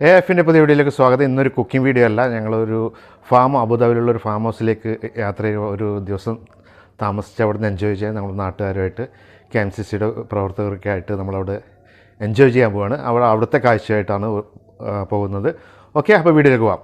A എഫിന്റെ പുതിയ വീഡിയോയിലേക്ക് സ്വാഗതം. ഇന്നൊരു കുക്കിംഗ് വീഡിയോ അല്ല. ഞങ്ങളൊരു ഫാം അബുദാബിയിലുള്ള ഒരു ഫാം ഹൗസിലേക്ക് യാത്ര ഒരു ദിവസം താമസിച്ച് അവിടെ നിന്ന് എൻജോയ് ചെയ്യാൻ നമ്മൾ നാട്ടുകാരുമായിട്ട് കെ എം സി സിയുടെ പ്രവർത്തകരൊക്കെ ആയിട്ട് നമ്മളവിടെ എൻജോയ് ചെയ്യാൻ പോവാണ്. അവിടെ അവിടുത്തെ കാഴ്ചയായിട്ടാണ് പോകുന്നത്. ഓക്കെ അപ്പോൾ വീഡിയോയിലേക്ക് പോവാം.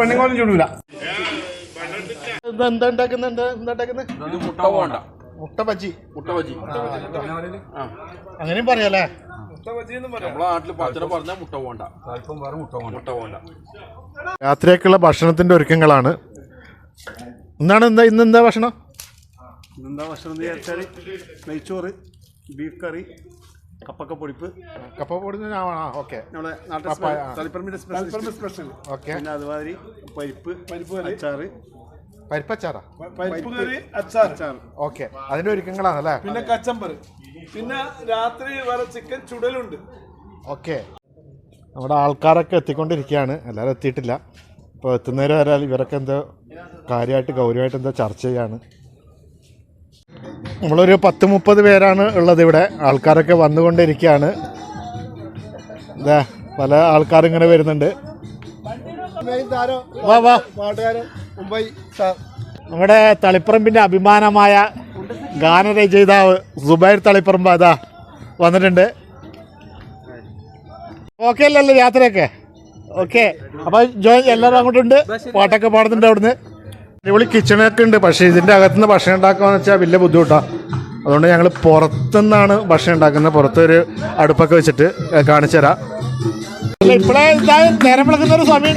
പെണ്ണുങ്ങളും എന്താ ഉണ്ടാക്കുന്നുണ്ട് എന്താ ഉണ്ടാക്കുന്നത് മുട്ട മുട്ട ബജ്ജി മുട്ട ബജി അങ്ങനെയും പറയാല്ലേ രാത്രിയൊക്കെയുള്ള ഭക്ഷണത്തിന്റെ ഒരുക്കങ്ങളാണ്. എന്താണ് എന്താ ഇന്ന് എന്താ ഭക്ഷണം? എന്താ ഭക്ഷണം എന്ന് വിചാരിച്ചാൽ നെയ്ച്ചോറ് ബീഫ് കറി കപ്പക്ക പൊടിപ്പ് കപ്പ പൊടുന്ന ഓക്കെ. നമ്മുടെ നാട്ടിൽ സ്പെഷ്യൽ ഓക്കെ. പിന്നെ അതുമാതിരി പരിപ്പ് പരിപ്പ് അച്ചാറ് പരിപ്പച്ചാറാ പരിപ്പ് കറി അച്ചാർ ഓക്കെ. അതിന്റെ ഒരുക്കങ്ങളാണ് അല്ലേ പിന്നെ കച്ചമ്പർ പിന്നെ രാത്രി വേറെ ചിക്കൻ ചുടലുണ്ട്. ഓക്കെ. നമ്മുടെ ആൾക്കാരൊക്കെ എത്തിക്കൊണ്ടിരിക്കുകയാണ്. എല്ലാവരും എത്തിയിട്ടില്ല. ഇപ്പോൾ എത്തുന്നവരെ വരാൽ ഇവരൊക്കെ എന്തോ കാര്യമായിട്ട് ഗൗരവമായിട്ട് എന്തോ ചർച്ച ചെയ്യാണ്. നമ്മളൊരു പത്ത് മുപ്പത് പേരാണ് ഉള്ളത് ഇവിടെ. ആൾക്കാരൊക്കെ വന്നുകൊണ്ടിരിക്കുകയാണ്. ഇതാ പല ആൾക്കാരും ഇങ്ങനെ വരുന്നുണ്ട്. വാ വാ. പാട്ടുകാരൻ മുംബൈ സാർ നമ്മുടെ തളിപ്പറമ്പിന്റെ അഭിമാനമായ ഗാനരചയിതാവ് സുബൈർ തളിപ്പറമ്പ് അതാ വന്നിട്ടുണ്ട്. ഓക്കെ അല്ലല്ലോ യാത്രയൊക്കെ? ഓക്കെ അപ്പോൾ ജോയിൻ എല്ലാവരും അങ്ങോട്ടുണ്ട്. പാട്ടൊക്കെ പാടുന്നുണ്ട് അവിടുന്ന്. അടിപൊളി കിച്ചണൊക്കെ ഉണ്ട്. പക്ഷേ ഇതിന്റെ അകത്തുനിന്ന് ഭക്ഷണം ഉണ്ടാക്കുകയെന്ന് വെച്ചാൽ വലിയ ബുദ്ധിമുട്ടാണ് അതുകൊണ്ട് ഞങ്ങൾ പുറത്തുനിന്നാണ് ഭക്ഷണം ഉണ്ടാക്കുന്നത്. പുറത്തൊരു അടുപ്പൊക്കെ വെച്ചിട്ട് കാണിച്ചു തരാം ഇപ്പോഴേ നേരം വിളക്കുന്ന ഒരു സമയം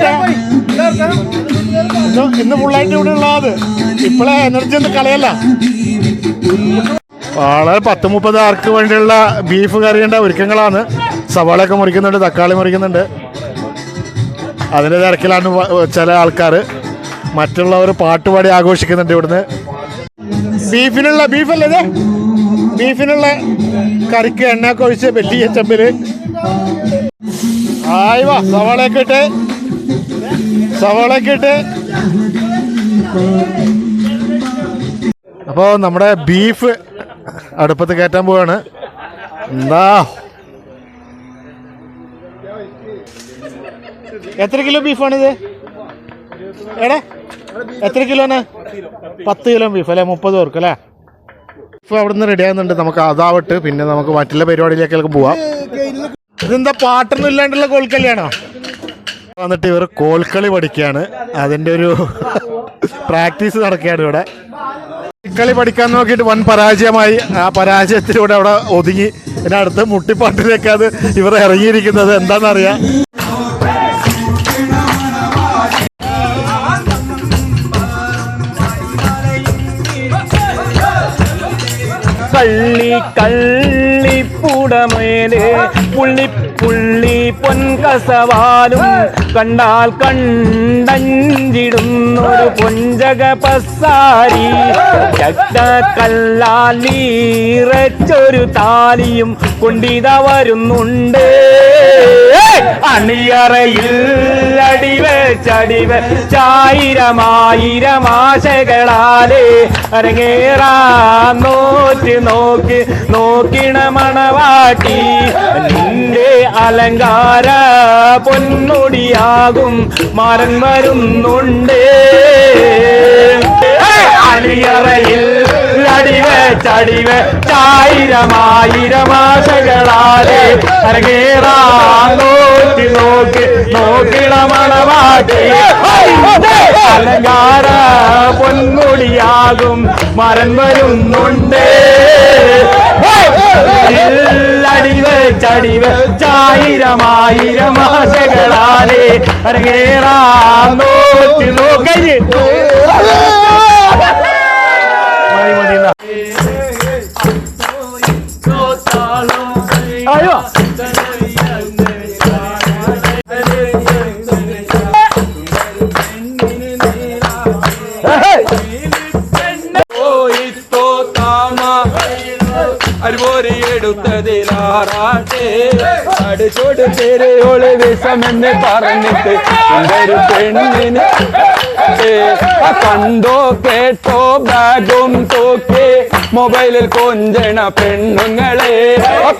ഇന്ന് ഫുള്ളായിട്ട് ഇവിടെ ഉള്ളത് ഇപ്പോഴേ എനർജി ഒന്നും കളയല്ല. വളരെ പത്ത് മുപ്പത് ആർക്ക് വേണ്ടിയുള്ള ബീഫ് കറിയുടെ ഒരുക്കങ്ങളാണ്. സവാള ഒക്കെ മുറിക്കുന്നുണ്ട് തക്കാളി മുറിക്കുന്നുണ്ട്. അതിന്റെ തിരക്കിലാണ് ചില ആൾക്കാർ മറ്റുള്ളവർ പാട്ടുപാടി ആഘോഷിക്കുന്നുണ്ട് ഇവിടുന്ന്. ബീഫിനുള്ള ബീഫല്ലേ ബീഫിനുള്ള കറിക്ക് എണ്ണ കൊഴിച്ച് വലിയ ചെമ്പിൽ ആയി വാ സവാളയൊക്കെ ഇട്ട് സവാളയൊക്കെ അപ്പോൾ നമ്മുടെ ബീഫ് അടുപ്പത്ത് കയറ്റാൻ പോവാണ്. എന്താ? എത്ര കിലോ ബീഫാണിത് എടാ എത്ര കിലോ ആണ്? പത്ത് കിലോ ബീഫ് അല്ലേ? മുപ്പത് പേർക്ക് അല്ലേ? ബീഫ് അവിടെ നിന്ന് റെഡി ആകുന്നുണ്ട് നമുക്ക് അതാവട്ട്. പിന്നെ നമുക്ക് മറ്റുള്ള പരിപാടിയിലേക്കൊക്കെ പോവാം. ഇതെന്താ പാട്ടൊന്നും ഇല്ലാണ്ടുള്ള കോൽക്കളിയാണോ? വന്നിട്ട് ഇവർ കോൽക്കളി പഠിക്കുകയാണ്. അതിന്റെ ഒരു പ്രാക്ടീസ് നടക്കുകയാണ് ഇവിടെ. കളി പഠിക്കാൻ നോക്കിയിട്ട് വൻ പരാജയമായി. ആ പരാജയത്തിലൂടെ അവിടെ ഒതുങ്ങി. പിന്നെ അടുത്ത മുട്ടിപ്പാട്ടിലേക്ക് അത് ഇവർ ഇറങ്ങിയിരിക്കുന്നത് എന്താണെന്നറിയാം. കള്ളി കള്ളിപ്പുടമേലെ പുള്ളി പൊൻകസവാലും കണ്ടാൽ കണ്ടഞ്ചിടുന്നൊരു പുഞ്ചക പസാരി. ചക്ക കല്ലാലീറച്ചൊരു താലിയും കൊണ്ടിത വരുന്നുണ്ട്. അണിയറയിൽ അടിവെച്ചടിവെ ചായിരമായിരം ചായിരമായിരമാശകളാലേ അരങ്ങേറാ നോറ്റ് നോക്കി നോക്കിണ മണവാട്ടി. നിന്റെ അലങ്കാര പൊന്നുടിയാകും മരൻ വരുന്നുണ്ട്. അലിയറയിൽ അടിവെച്ചടിവെ ചടിവ ചായിരമായിരമാശകളാലെ അരങ്ങേറാ നോക്കിണ മണവാട്ടി. അലങ്കാര പൊന്മുടിയാകും മരൻ വരുന്നുണ്ട്. അടിവ് ചടിവ് ചായിരമായിരം ആശകളാലേ അരങ്ങേറാ നോക്കി നോക്കരുത്. എടുത്തതിലാറാട്ടെ അടിച്ചോട് തെരയോൾ വിഷമെന്ന് പറഞ്ഞിട്ട് എന്തൊരു പെണ്ണിന്. കണ്ടോ കേട്ടോ ബാഗും തൂക്കി മൊബൈലിൽ കൊഞ്ചണ പെണ്ണുങ്ങളെ.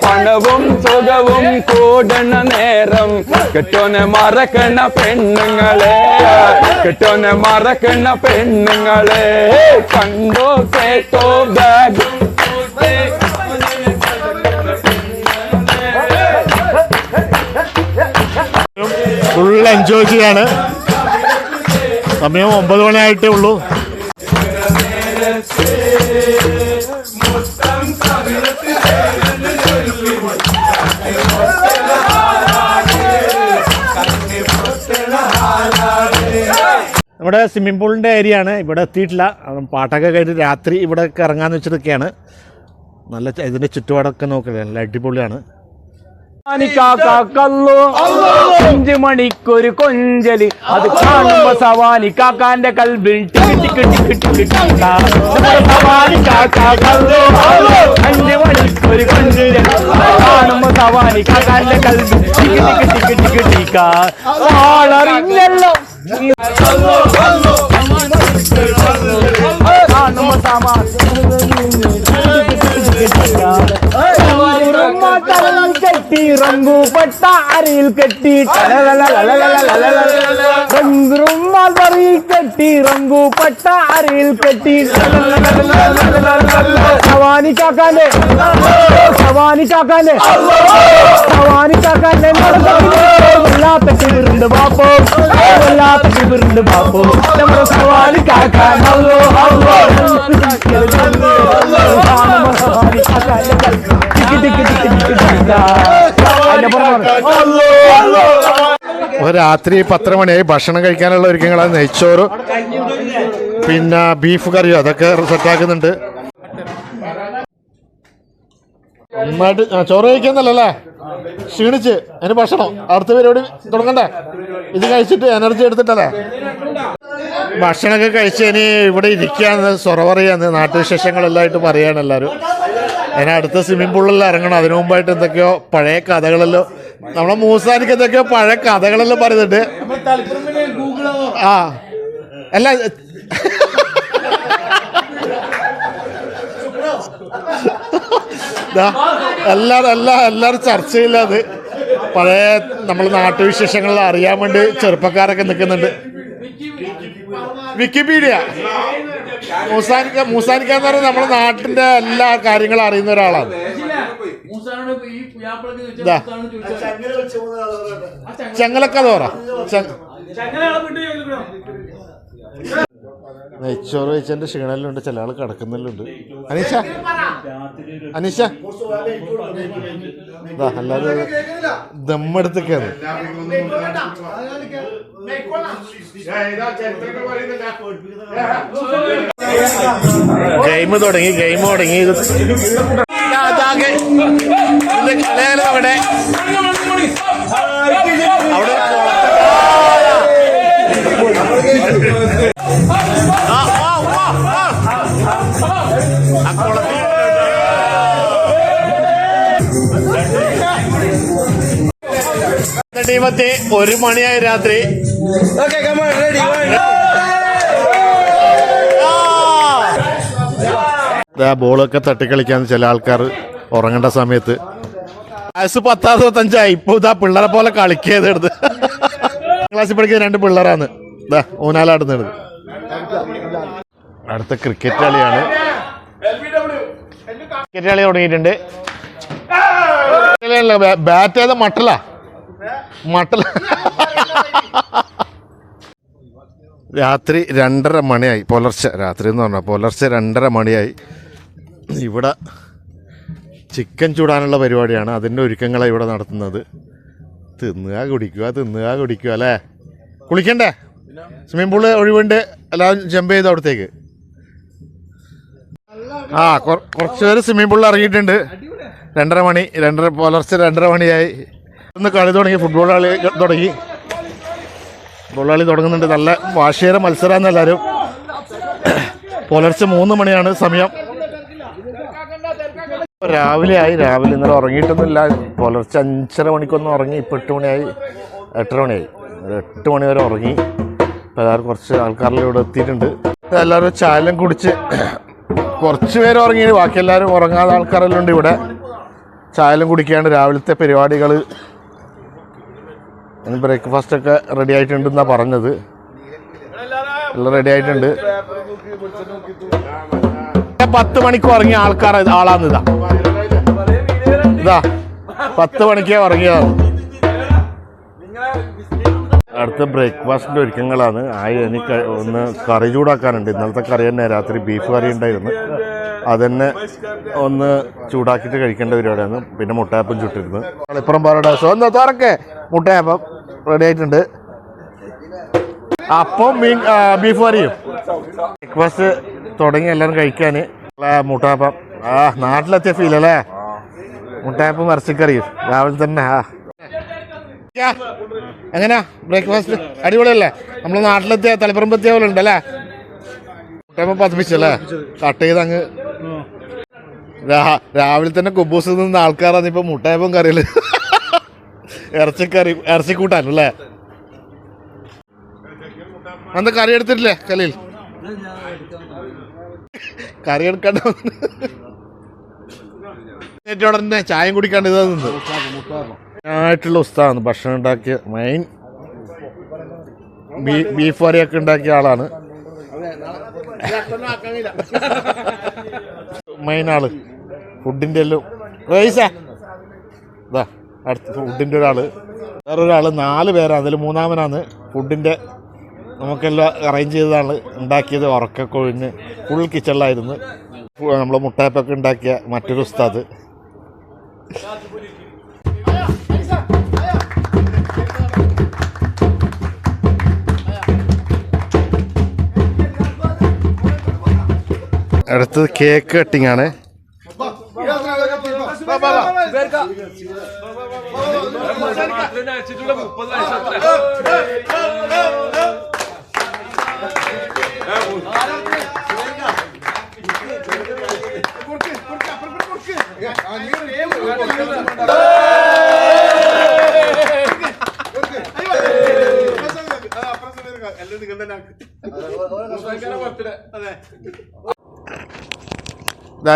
പണവും സുഖവും കൂടണ നേരം കെട്ടോനെ മറക്കണ പെണ്ണുങ്ങളെ. കെട്ടോനെ മറക്കണ പെണ്ണുങ്ങളെ. കണ്ടോ കേട്ടോ ബാഗ് ഫുൾ എൻജോയ് ചെയ്യാണ്. സമയം ഒമ്പത് മണിയായിട്ടേ ഉള്ളൂ. നമ്മുടെ സ്വിമ്മിംഗ് പൂളിന്റെ ഏരിയ ആണ്. ഇവിടെ എത്തിയിട്ടില്ല. പാട്ടൊക്കെ കഴിഞ്ഞ് രാത്രി ഇവിടെ ഇറങ്ങാന്ന് വെച്ചിട്ടൊക്കെയാണ്. നല്ല ഇതിന്റെ ചുറ്റുപാടൊക്കെ നോക്കില്ല? നല്ല അടിപൊളിയാണ്. കല്ലോ അഞ്ചു മണിക്കൊരു കൊഞ്ചല് അത് കാണുമ്പോ സവാനി കാക്കാന്റെ കൽബിൽ tick tick tick tick tikka. നമ്മുടെ സവാനി കാക്കാ കല്ലോ അഞ്ചു മണിക്കൊരു കൊഞ്ചല് അത് കാണുമ്പോ സവാനി കാക്കാന്റെ കൽബിൽ tick tick tick tick tikka ആളറിഞ്ഞല്ലോ കാണുമ്പോ கடலில் கட்டி ரங்கு பட்ட அறையில் கட்டி ரங்கு ரும்மால் வரையில் கட்டி ரங்கு பட்ட அறையில் கட்டி சவானி காக்காலே சவானி காக்காலே சவானி காக்காலே எல்லாத்துக்கு பார்ப்போம் எல்லாத்துக்கு விருந்து பார்ப்போம் சவானி காக்கா நல்ல രാത്രി പത്ര മണിയായി ഭക്ഷണം കഴിക്കാനുള്ള ഒരുക്കങ്ങളാണ് നെയ്ച്ചോറ് പിന്നെ ബീഫ് കറിയോ? അതൊക്കെ സെറ്റാക്കുന്നുണ്ട് നന്നായിട്ട് ചോറ് കഴിക്കുന്നല്ലേ ക്ഷീണിച്ച്. അതിന് ഭക്ഷണം. അടുത്ത പരിപാടി തുടങ്ങണ്ടേ? ഇത് കഴിച്ചിട്ട് എനർജി എടുത്തിട്ടല്ലേ? ഭക്ഷണമൊക്കെ കഴിച്ച് ഇനി ഇവിടെ ഇരിക്കുകയാണ്. സൊറവറിയാന്ന് നാട്ടുവിശേഷങ്ങളെല്ലാം ആയിട്ട് പറയാണ് എല്ലാവരും അതിന് അടുത്ത സ്വിമ്മിംഗ് പൂളിലെല്ലാം ഇറങ്ങണം. അതിനു മുമ്പായിട്ട് എന്തൊക്കെയോ പഴയ കഥകളെല്ലോ നമ്മളെ മൂസാനിക്ക് എന്തൊക്കെയോ പഴയ കഥകളെല്ലാം പറയുന്നുണ്ട്. ആ. അല്ല ദാ, എല്ലാരും എല്ലാ എല്ലാവരും ചർച്ചയില്ല അത്. പഴയ നമ്മൾ നാട്ടുവിശേഷങ്ങൾ അറിയാൻ വേണ്ടി ചെറുപ്പക്കാരൊക്കെ നിൽക്കുന്നുണ്ട്. വിക്കിപീഡിയ. മൂസാനിക്ക മൂസാനിക്ക എന്ന് പറയുന്നത് നമ്മുടെ നാട്ടിന്റെ എല്ലാ കാര്യങ്ങളും അറിയുന്ന ഒരാളാണ്. ചെങ്ങലക്കഥ പറ. നെയ്ച്ചോറ് വെച്ചതിന്റെ ക്ഷീണലുണ്ട് ചില ആൾ കിടക്കുന്നില്ലുണ്ട്. അനീഷ അനീഷ. അല്ലാതെ എല്ലാരും ദമ്മെടുത്തൊക്കെയാണ് ഗെയിം തുടങ്ങി ഗെയിം തുടങ്ങി. ഇത് കളയാലോ അവിടെ? ടീമത്തെ ഒരു മണിയായ രാത്രി. ബോളൊക്കെ തട്ടിക്കളിക്കാൻ ചില ആൾക്കാർ ഉറങ്ങേണ്ട സമയത്ത്. വയസ്സ് പത്താറുപത്തഞ്ചായി. ഇപ്പൊ ഇതാ പിള്ളേരെ പോലെ കളിക്കേത് എടുത്ത്. ക്ലാസ്സിൽ പഠിക്കുന്ന രണ്ട് പിള്ളേരാണ്. ഇതാ ഊനാലാടുന്നത്. അടുത്ത ക്രിക്കറ്റ് കളിയാണ്. ക്രിക്കറ്റ് കളി തുടങ്ങിയിട്ടുണ്ട്. ബാറ്റ് ചെയ്ത മട്ടല? മട്ടല. രാത്രി രണ്ടര മണിയായി. പുലർച്ചെ രാത്രി എന്ന് പറഞ്ഞാൽ പുലർച്ചെ രണ്ടര മണിയായി. ഇവിടെ ചിക്കൻ ചൂടാനുള്ള പരിപാടിയാണ്. അതിന്റെ ഒരുക്കങ്ങളാണ് ഇവിടെ നടത്തുന്നത്. തിന്നുക കുടിക്കുക തിന്നുക കുടിക്കുക അല്ലേ? കുളിക്കണ്ടേ? സ്വിമ്മിംഗ് പൂൾ ഒഴിവുണ്ട്. എല്ലാവരും ജമ്പ് ചെയ്തു അവിടത്തേക്ക്? ആ കുറച്ച് പേര് സ്വിമ്മിംഗ് പൂളിൽ ഇറങ്ങിയിട്ടുണ്ട്. രണ്ടര മണി രണ്ടര പുലർച്ചെ രണ്ടര മണിയായി. ഒന്ന് കളി തുടങ്ങി ഫുട്ബോൾ കളി തുടങ്ങി. ഫുട്ബോൾ കളി തുടങ്ങുന്നുണ്ട്. നല്ല വാശിയേറെ മത്സരമാണ് എല്ലാവരും പുലർച്ചെ മൂന്ന് മണിയാണ് സമയം. രാവിലെ ആയി. രാവിലെ ഇന്നലെ ഉറങ്ങിയിട്ടൊന്നുമില്ല. പുലർച്ചെ അഞ്ചര മണിക്കൊന്നും ഉറങ്ങി. ഇപ്പം എട്ട് മണിയായി. എട്ടര മണിയായി. എട്ട് മണി വരെ ഉറങ്ങി. ഇപ്പം എല്ലാവരും കുറച്ച് ആൾക്കാരെല്ലാം ഇവിടെ എത്തിയിട്ടുണ്ട്. എല്ലാവരും ചായലും കുടിച്ച് കുറച്ച് പേര് ഉറങ്ങി ബാക്കി എല്ലാവരും ഉറങ്ങാത്ത ആൾക്കാരെല്ലാം ഉണ്ട് ഇവിടെ. ചായലും കുടിക്കാണ്ട് രാവിലത്തെ പരിപാടികൾ ബ്രേക്ക്ഫാസ്റ്റ് ഒക്കെ റെഡി ആയിട്ടുണ്ടെന്നാണ് പറഞ്ഞത്. എല്ലാം റെഡി ആയിട്ടുണ്ട്. പത്ത് മണിക്ക് ഉറങ്ങിയ ആൾക്കാർ ആളാന്ന് ഇതാ. പത്ത് മണിക്കേ ഉറങ്ങിയതാണ് അടുത്ത ബ്രേക്ക്ഫാസ്റ്റിന്റെ ഒരുക്കങ്ങളാണ്. ആയി എനിക്ക് ഒന്ന് കറി ചൂടാക്കാനുണ്ട്. ഇന്നലത്തെ കറി തന്നെ രാത്രി ബീഫ് കറി ഉണ്ടായിരുന്നു. അതന്നെ ഒന്ന് ചൂടാക്കിയിട്ട് കഴിക്കേണ്ട പരിപാടിയാണ്. പിന്നെ മുട്ടയപ്പം ചുട്ടിരുന്നു. ഇപ്പുറം പാറയുടെ സ്വന്തം തുറക്കെ മുട്ടയപ്പം. റെഡി ആയിട്ടുണ്ട്. അപ്പം മീൻ ബീഫ് കറിയും ബ്രേക്ക്ഫാസ്റ്റ് തുടങ്ങി എല്ലാവരും കഴിക്കാൻ മുട്ടാപ്പം. ആ നാട്ടിലെത്തിയ ഫീൽ അല്ലേ? മുട്ടയപ്പം ഇറച്ചിക്കറിയും. രാവിലെ തന്നെ ആ. എങ്ങനെയാ ബ്രേക്ക്ഫാസ്റ്റ് അടിപൊളിയല്ലേ? നമ്മൾ നാട്ടിലെത്തിയ തലപ്പറമ്പെത്തിയ പോലെ ഉണ്ടല്ലേ മുട്ടയപ്പം പതിപ്പിച്ചല്ലേ കട്ട് ചെയ്ത് അങ്ങ്. രാവിലെ തന്നെ കുബൂസ് നിന്ന് ആൾക്കാരാണ് ഇപ്പൊ മുട്ടയപ്പം കറിയിൽ ഇറച്ചിക്കറി ഇറച്ചിക്കൂട്ടാൻ അല്ലേ? അന്ന് കറി എടുത്തിട്ടില്ലേ കലയിൽ? കറി എടുക്കണ്ട. ഉടനെ ചായം കുടിക്കാണ്ട് ഇതാ ആയിട്ടുള്ള ഉസ്താദാണ് ഭക്ഷണം ഉണ്ടാക്കിയ മെയിൻ ബീഫ് കറിയൊക്കെ ഉണ്ടാക്കിയ ആളാണ്. മെയിൻ ആൾ. ഫുഡിന്റെ എല്ലാം. റൈസാ. ഇതാ. അടുത്ത ഫുഡിന്റെ ഒരാൾ വേറൊരാൾ നാല് പേരാണ് അതിൽ മൂന്നാമനാണ്. ഫുഡിന്റെ നമുക്കെല്ലാം അറേഞ്ച് ചെയ്തതാണ്. ഉണ്ടാക്കിയത് ഉറക്ക കൊഴിഞ്ഞ് ഫുൾ കിച്ചണിലായിരുന്നു നമ്മൾ മുട്ടായപ്പൊക്കെ ഉണ്ടാക്കിയ മറ്റൊരു ഉസ്താദ്. അടുത്തത് കേക്ക് കട്ടിംഗ് ముప్పది ఎందుకంటే నాకు అదే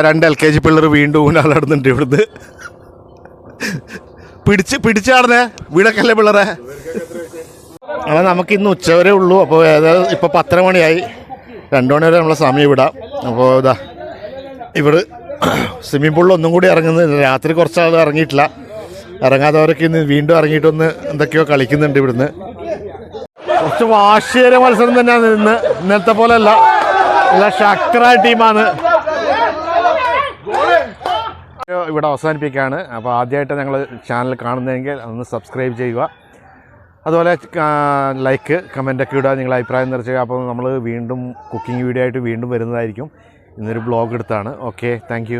രണ്ട് എൽ കെ ജി പിള്ളേർ വീണ്ടും ഊനാളടുന്നുണ്ട് ഇവിടുന്ന്. പിടിച്ച് പിടിച്ചാടുന്നേ വീടൊക്കെയല്ലേ പിള്ളേരെ? അതെ നമുക്ക് ഇന്ന് ഉച്ചവരെ ഉള്ളൂ. അപ്പോൾ ഏതായാലും ഇപ്പോൾ പത്തര മണിയായി. രണ്ട് മണി വരെ നമ്മളെ സമയം വിടാം. അപ്പോൾ ഇതാ ഇവിടെ സ്വിമ്മിംഗ് പൂളിൽ ഒന്നും കൂടി ഇറങ്ങുന്നത് രാത്രി കുറച്ച് ആൾ ഇറങ്ങിയിട്ടില്ല ഇറങ്ങാത്തവരൊക്കെ ഇന്ന് വീണ്ടും ഇറങ്ങിയിട്ടൊന്ന് എന്തൊക്കെയോ കളിക്കുന്നുണ്ട് ഇവിടുന്ന്. കുറച്ച് വാശിയേറിയ മത്സരം തന്നെയാണ് ഇന്ന്. ഇന്നത്തെ പോലെയല്ല നല്ല ശക്തരായ ടീമാണ് ഇവിടെ അവസാനിപ്പിക്കുകയാണ്. അപ്പോൾ ആദ്യമായിട്ട് ഞങ്ങൾ ചാനൽ കാണുന്നതെങ്കിൽ ഒന്ന് സബ്സ്ക്രൈബ് ചെയ്യുക. അതുപോലെ ലൈക്ക് കമന്റൊക്കെ ഇടുക. നിങ്ങളുടെ അഭിപ്രായം നിറച്ചുക അപ്പോൾ നമ്മൾ വീണ്ടും കുക്കിംഗ് വീഡിയോ ആയിട്ട് വീണ്ടും വരുന്നതായിരിക്കും. ഇന്നൊരു ബ്ലോഗ് എടുത്താണ്. Okay thank